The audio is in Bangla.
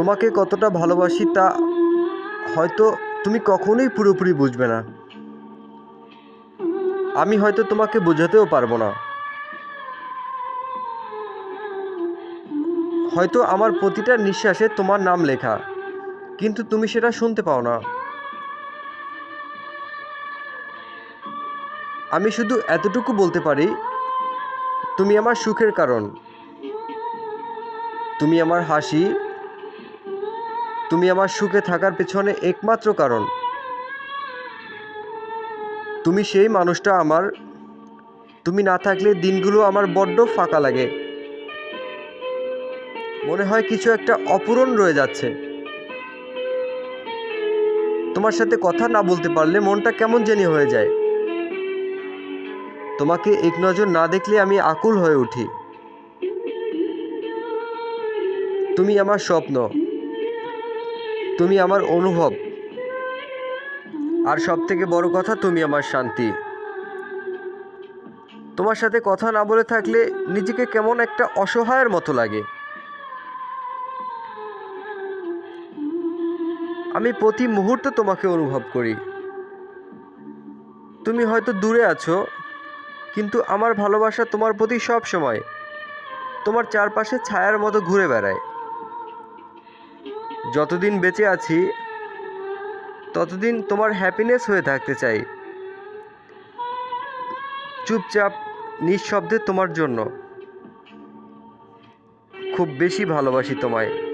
তোমাকে কতটা ভালোবাসি তা হয়তো তুমি কখনোই পুরোপুরি বুঝবে না। আমি হয়তো তোমাকে বোঝাতেও পারব না। হয়তো আমার প্রতিটা নিঃশ্বাসে তোমার নাম লেখা, কিন্তু তুমি সেটা শুনতে পাও না। আমি শুধু এতটুকু বলতে পারি, তুমি আমার সুখের কারণ। তুমি আমার হাসি তুমি আমার সুখে থাকার পেছনে একমাত্র কারণ। তুমি সেই মানুষটা আমার। তুমি না থাকলে দিনগুলো আমার বড্ড ফাঁকা লাগে। মনে হয় কিছু একটা অপূরণ রয়ে যাচ্ছে। তোমার সাথে কথা না বলতে পারলে মনটা কেমন জানি হয়ে যায়। তোমাকে এক নজর না দেখলে আমি আকুল হয়ে উঠি। তুমি আমার স্বপ্ন। তুমি আমার অনুভব। আর সব থেকে বড় কথা, তুমি আমার শান্তি। তোমার সাথে কথা না বলে থাকলে নিজেকে কেমন একটা অসহায়ের মতো লাগে। আমি প্রতি মুহূর্তে তোমাকে অনুভব করি। তুমি হয়তো দূরে আছো, কিন্তু আমার ভালোবাসা তোমার প্রতি সব সময় তোমার চারপাশে ছায়ার মতো ঘুরে বেড়ায়। যতদিন বেঁচে আছি, ততদিন তোমার হ্যাপিনেস হয়ে থাকতে চাই। চুপচাপ, নিঃশব্দে তোমার জন্য। খুব বেশি ভালোবাসি তোমায়।